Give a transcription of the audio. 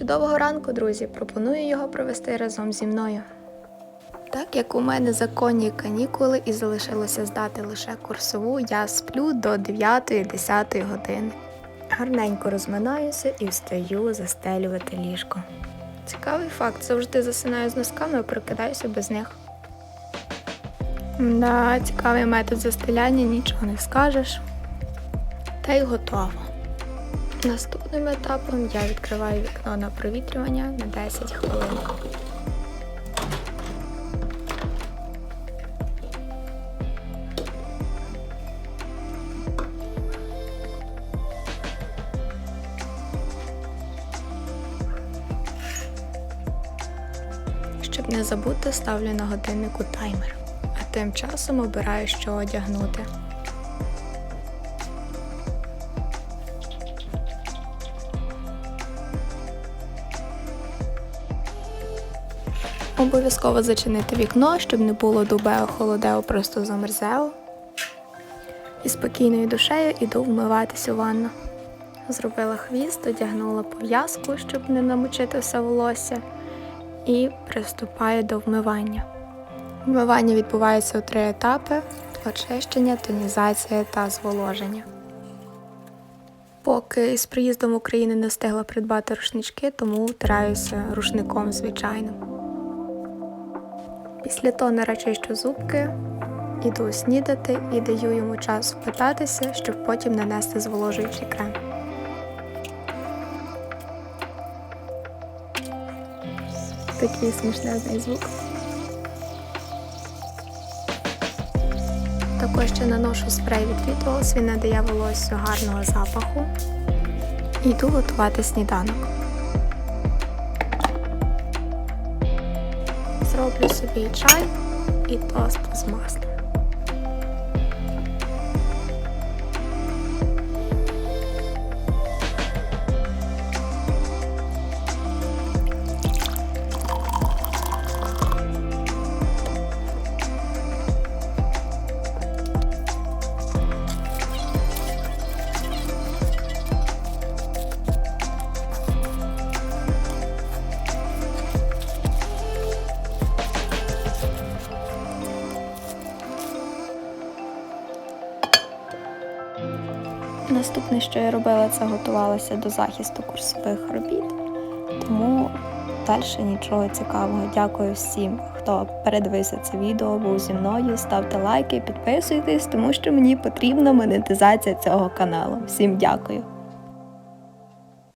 Чудового ранку, друзі! Пропоную його провести разом зі мною. Так як у мене законні канікули і залишилося здати лише курсову, я сплю до 9-10 години. Гарненько розминаюся і встаю застелювати ліжко. Цікавий факт, завжди засинаю з носками, а прокидаюся без них. Да, цікавий метод застеляння, нічого не скажеш. Та й готово. Наступним етапом я відкриваю вікно на провітрювання на 10 хвилин. Щоб не забути, ставлю на годиннику таймер, а тим часом обираю, що одягнути. Обов'язково зачинити вікно, щоб не було дубео, холодео, просто замерзео. І спокійною душею іду вмиватися у ванну. Зробила хвіст, одягнула пов'язку, щоб не намочити все волосся, і приступаю до вмивання. Вмивання відбувається у три етапи: очищення, тонізація та зволоження. Поки з приїздом в Україну не встигла придбати рушнички, тому втираюся рушником звичайним. Після тонера чищу зубки, іду снідати і даю йому час впитатися, щоб потім нанести зволожуючий крем. Такий смішний звук. Також ще наношу спрей від Вітолос, він надає волосю гарного запаху. Йду готувати сніданок. Зроблю собі чай і тост з маслом. Наступне, що я робила, це готувалася до захисту курсових робіт, тому далі нічого цікавого. Дякую всім, хто передивився це відео, був зі мною. Ставте лайки, підписуйтесь, тому що мені потрібна монетизація цього каналу. Всім дякую!